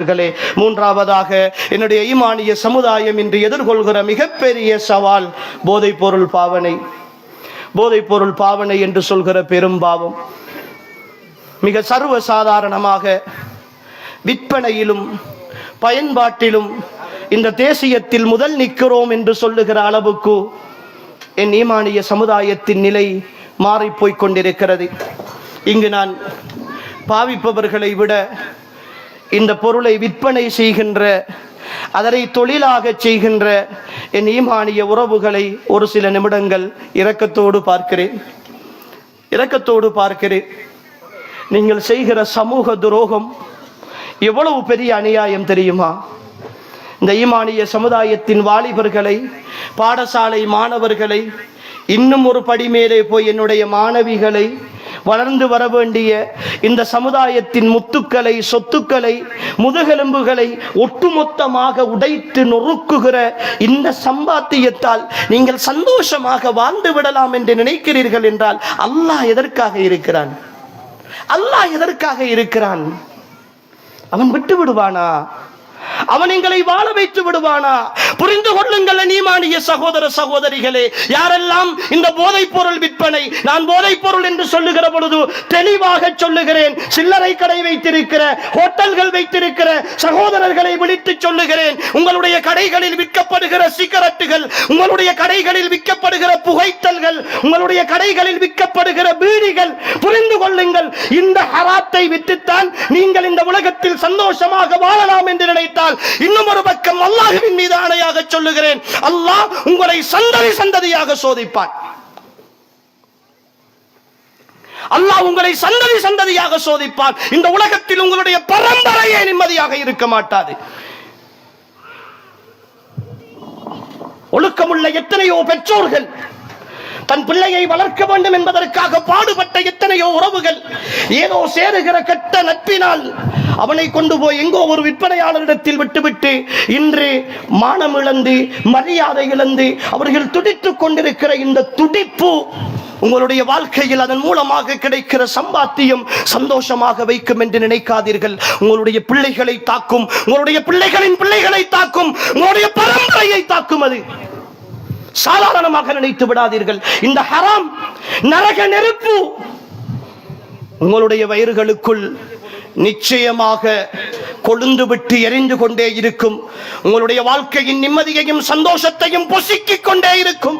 அவர்களே மூன்றாவதாக என்னுடைய ஈமானிய சமுதாயம் இன்று எதிர்கொள்கிற மிகப்பெரிய சவால் போதைப் பொருள் பாவனை. போதைப் பொருள் பாவனை என்று சொல்கிற பெரும் பாவம். மிக சர்வ சாதாரணமாக விற்பனையிலும் பயன்பாட்டிலும் இந்த தேசியத்தில் முதல் நிற்கிறோம் என்று சொல்லுகிற அளவுக்கு என் ஈமானிய சமுதாயத்தின் நிலை மாறிப்போய்க் கொண்டிருக்கிறது. இங்கு நான் பாவிப்பவர்களை விட இந்த பொருளை விற்பனை செய்கின்ற அதனை தொழிலாக செய்கின்ற என் ஈமானிய உறவுகளை ஒரு சில நிமிடங்கள் இரக்கத்தோடு பார்க்கிறேன். இரக்கத்தோடு பார்க்கிறேன். நீங்கள் செய்கிற சமூக துரோகம் எவ்வளவு பெரிய அநியாயம் தெரியுமா? இந்த ஈமானிய சமுதாயத்தின் வாலிபர்களை பாடசாலை மாணவர்களை இன்னும் ஒரு படி மேலே போய் என்னுடைய மாணவிகளை வளர்ந்து வர வேண்டிய இந்த சமுதாயத்தின் முத்துக்களை சொத்துக்களை முதுகெலும்புகளை ஒட்டுமொத்தமாக உடைத்து நொறுக்குகிற இந்த சம்பாத்தியத்தால் நீங்கள் சந்தோஷமாக வாழ்ந்து விடலாம் என்று நினைக்கிறீர்கள் என்றால் அல்லாஹ் எதற்காக இருக்கிறான்? அல்லாஹ் எதற்காக இருக்கிறான்? அவன் விட்டு விடுவானா? அவன் எங்களை வாழ வைத்து விடுவானா? புரிந்து கொள்ளுங்கள் நீமானிய சகோதர சகோதரிகளே. யாரெல்லாம் இந்த போதைப் பொருள் விற்பனை நான் போதைப் பொருள் என்று சொல்லுகிற பொழுது தெளிவாக சொல்லுகிறேன். சில்லறை கடை வைத்திருக்கிற ஹோட்டல்கள் வைத்திருக்கிற சகோதரர்களை விழித்து சொல்லுகிறேன். உங்களுடைய கடைகளில் விற்கப்படுகிற சிகரெட்டுகள் உங்களுடைய கடைகளில் விற்கப்படுகிற புகைத்தல்கள் உங்களுடைய கடைகளில் விற்கப்படுகிற பீடிகள் புரிந்து கொள்ளுங்கள். இந்த ஹராத்தை விட்டுத்தான் நீங்கள் இந்த உலகத்தில் சந்தோஷமாக வாழலாம் என்று நினைத்தால் இன்னும் ஒரு பக்கம் அல்லாஹுவின் மீதான ஆணையாக சொல்லுகிறேன். அல்லாஹ் உங்களை சந்ததி சந்ததியாக சோதிப்பான். அல்லாஹ் உங்களை சந்ததி சந்ததியாக சோதிப்பான். இந்த உலகத்தில் உங்களுடைய பரம்பரையே நிம்மதியாக இருக்க மாட்டாது. ஒழுக்கமுள்ள எத்தனையோ பெற்றோர்கள் தன் பிள்ளையை வளர்க்க வேண்டும் என்பதற்காக பாடுபட்ட எத்தனையோ உறவுகள் ஏதோ சேருகிற கெட்ட நட்பினால் அவனை கொண்டு போய் எங்கோ ஒரு விற்பனையாளரிடத்தில் விட்டுவிட்டு இன்று மானம் இழந்து மரியாதை இழந்து அவர்கள் துடித்துக் கொண்டிருக்கிற இந்த துடிப்பு உங்களுடைய வாழ்க்கையில் அதன் மூலமாக கிடைக்கிற சம்பாத்தியம் சந்தோஷமாக வைக்கும் என்று நினைக்காதீர்கள். உங்களுடைய பிள்ளைகளை தாக்கும் உங்களுடைய பிள்ளைகளின் பிள்ளைகளை தாக்கும் உங்களுடைய பரம்பரையை தாக்கும் அது. சாதாரணமாக நினைத்து விடாதீர்கள். இந்த ஹராம் நரக நெருப்பு உங்களுடைய வயிறுகளுக்குள் நிச்சயமாக கொழுந்து விட்டு எரிந்து கொண்டே இருக்கும். உங்களுடைய வாழ்க்கையின் நிம்மதியையும் சந்தோஷத்தையும் பொசுக்கிக் கொண்டே இருக்கும்.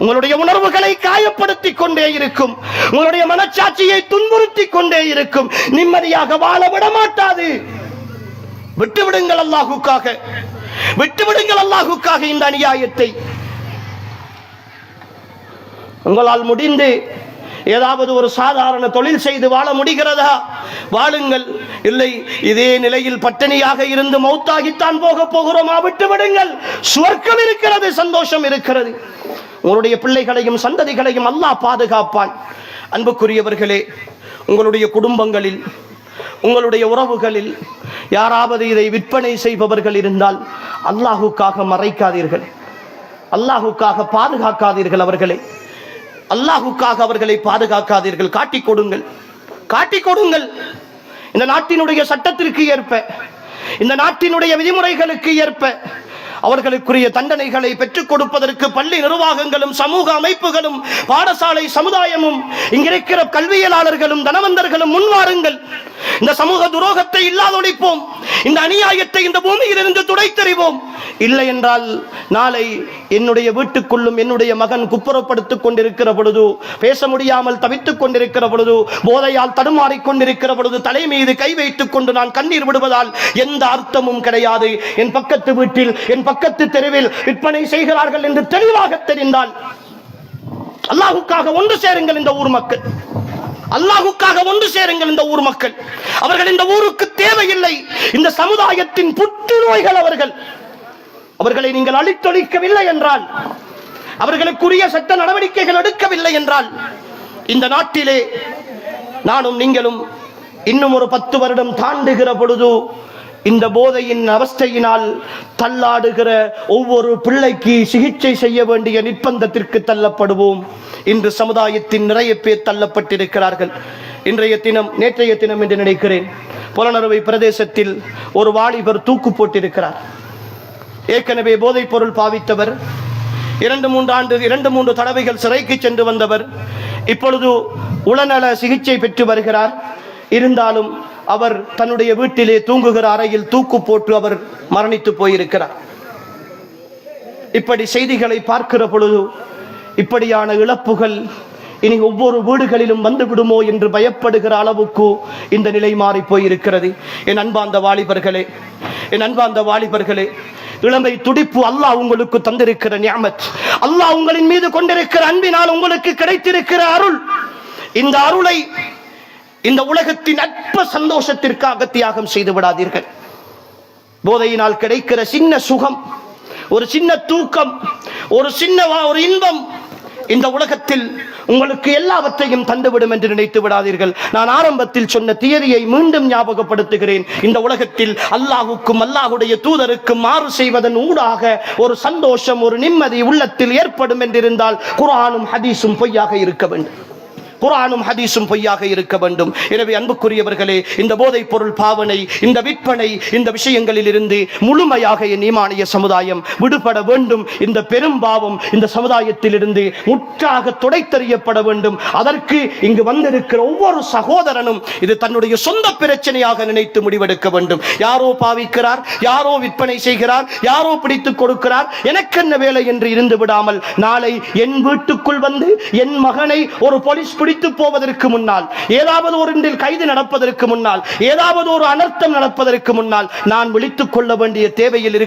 உங்களுடைய உணர்வுகளை காயப்படுத்திக் கொண்டே இருக்கும். உங்களுடைய மனச்சாட்சியை துன்புறுத்திக் கொண்டே இருக்கும். நிம்மதியாக வாழ விட மாட்டாது விட்டுவிடுங்கள் அல்லாஹுக்காக. விட்டுவிடுங்கள் அல்லாஹுக்காக இந்த அநியாயத்தை. உங்களால் முடிந்து ஏதாவது ஒரு சாதாரண தொழில் செய்து வாழ முடிகிறதா? வாழுங்கள். இல்லை இதே நிலையில் பட்டினியாக இருந்து மௌத்தாகித்தான் போக போகிறோமா? விட்டு விடுங்கள். சுவர்க்கம் இருக்கிறது சந்தோஷம் இருக்கிறது. உங்களுடைய பிள்ளைகளையும் சந்ததிகளையும் அல்லாஹ் பாதுகாப்பான். அன்புக்குரியவர்களே உங்களுடைய குடும்பங்களில் உங்களுடைய உறவுகளில் யாராவது இதை விற்பனை செய்பவர்கள் இருந்தால் அல்லாஹுக்காக மறைக்காதீர்கள். அல்லாஹுக்காக பாதுகாக்காதீர்கள் அவர்களை. அல்லாஹுக்காக அவர்களை பாதுகாக்காதீர்கள். காட்டிக் கொடுங்கள். காட்டிக் கொடுங்கள். இந்த நாட்டினுடைய சட்டத்திற்கு ஏற்ப இந்த நாட்டினுடைய விதிமுறைகளுக்கு ஏற்ப அவர்களுக்குரிய தண்டனைகளை பெற்றுக் கொடுப்பதற்கு பள்ளி நிர்வாகங்களும் சமூக அமைப்புகளும் பாடசாலை சமுதாயமும் இங்கிருக்கிற கல்வியலாளர்களும் தனவந்தர்களும் முன்வாருங்கள் இந்த சமூக துரோகத்தை இல்லாதொழிப்போம். இந்த அநியாயத்தை இந்த பூமியிலிருந்து துடைத்தெறிவோம். இல்லை என்றால் நாளை என்னுடைய வீட்டுக்குள்ளும் என்னுடைய மகன் குப்புறப்படுத்திக் கொண்டிருக்கிற பொழுது பேச முடியாமல் தவித்துக் கொண்டிருக்கிற பொழுது போதையால் தடுமாறிக் கொண்டிருக்கிற பொழுது தலை மீது கை வைத்துக் கொண்டு நான் கண்ணீர் விடுவதால் எந்த அர்த்தமும் கிடையாது. என் பக்கத்து வீட்டில் என் பக்கத்து தெருவில் விற்பனை செய்கிறார்கள் என்று தெளிவாக தெரிந்தால் அல்லாஹுக்காக ஒன்று சேருங்கள் இந்த ஊர் மக்கள். அல்லாஹுக்காக ஒன்று சேருங்கள் இந்த ஊர் மக்கள். அவர்கள் இந்த ஊருக்கு தேவையில்லை. இந்த சமுதாயத்தின் புற்றுநோய்கள் அவர்கள். அவர்களை நீங்கள் அழித்தொழிக்கவில்லை என்றால் அவர்களுக்குரிய சட்ட நடவடிக்கைகள் எடுக்கவில்லை என்றால் இந்த நாட்டிலே நானும் நீங்களும் இன்னும் ஒரு பத்து வருடம் தாண்டுகிற பொழுது இந்த போதையின் அவஸ்தையினால் தள்ளாடுகிற ஒவ்வொரு பிள்ளைக்கு சிகிச்சை செய்ய வேண்டிய நிர்பந்தத்திற்கு தள்ளப்படுவோம். இன்று சமுதாயத்தின் நிறைய பேர் தள்ளப்பட்டிருக்கிறார்கள். இன்றைய தினம் நேற்றைய தினம் என்று நினைக்கிறேன் புலனறுவை பிரதேசத்தில் ஒரு வாலிபர் தூக்கு போட்டிருக்கிறார். ஏற்கனவே போதைப் பொருள் பாவித்தவர் இரண்டு மூன்று ஆண்டு இரண்டு மூன்று தடவைகள் சிறைக்கு சென்று வந்தவர் இப்பொழுது உளநல சிகிச்சை பெற்று வருகிறார். இருந்தாலும் அவர் தன்னுடைய வீட்டிலே தூங்குகிற அறையில் தூக்கு போட்டு அவர் மரணித்து போயிருக்கிறார். இப்படி செய்திகளை பார்க்கிற பொழுது இப்படியான இழப்புகள் இனி ஒவ்வொரு வீடுகளிலும் வந்து விடுமோ என்று பயப்படுகிற அளவுக்கு இந்த நிலை மாறி போயிருக்கிறது. என் அன்பாந்த வாலிபர்களே என் அன்பாந்த வாலிபர்களே இளமை துடிப்பு அல்லாஹ் உங்களுக்கு தந்திருக்கிற நியாமத். அல்லாஹ் உங்களின் மீது கொண்டிருக்கிற அன்பினால் உங்களுக்கு கிடைத்திருக்கிற அருள். இந்த அருளை இந்த உலகத்தின் அற்ப சந்தோஷத்திற்காக தியாகம் செய்து விடாதீர்கள். போதையினால் கிடைக்கிற சின்ன சுகம் ஒரு சின்ன தூக்கம் ஒரு சின்ன ஒரு இன்பம் இந்த உலகத்தில் உங்களுக்கு எல்லாவற்றையும் தந்துவிடும் என்று நினைத்து விடாதீர்கள். நான் ஆரம்பத்தில் சொன்ன தியரியை மீண்டும் ஞாபகப்படுத்துகிறேன். இந்த உலகத்தில் அல்லாஹுக்கும் அல்லாஹுடைய தூதருக்கும் மாறு செய்வதன் ஊடாக ஒரு சந்தோஷம் ஒரு நிம்மதி உள்ளத்தில் ஏற்படும் என்றிருந்தால் குரானும் ஹதீஸும் பொய்யாக இருக்க வேண்டும். குரானும் ஹதீஸும் பொய்யாக இருக்க வேண்டும். எனவே அன்புக்குரியவர்களே இந்த போதைப் பொருள் பாவனை இந்த விற்பனை இந்த விஷயங்களில் இருந்து முழுமையாக என் ஈமானிய சமுதாயம் விடுபட வேண்டும். இந்த பெரும் பாவம் இந்த சமுதாயத்தில் இருந்து முற்றாக துடைத்தறியப்பட வேண்டும். அதற்கு இங்கு வந்திருக்கிற ஒவ்வொரு சகோதரனும் இது தன்னுடைய சொந்த பிரச்சனையாக நினைத்து முடிவெடுக்க வேண்டும். யாரோ பாவிக்கிறார் யாரோ விற்பனை செய்கிறார் யாரோ பிடித்துக் கொடுக்கிறார். எனக்கென்ன வேலை என்று இருந்து விடாமல் நாளை என் வீட்டுக்குள் வந்து என் மகனை ஒரு போலீஸ் பிடித்து போவதற்கு முன்னால் ஏதாவது ஒரு இன்றில் கைது நடப்பதற்கு முன்னால் ஏதாவது ஒரு அனர்த்தம் நடப்பதற்கு முன்னால் நான் விழித்துக் கொள்ள வேண்டிய தேவையில் இருக்கிறேன்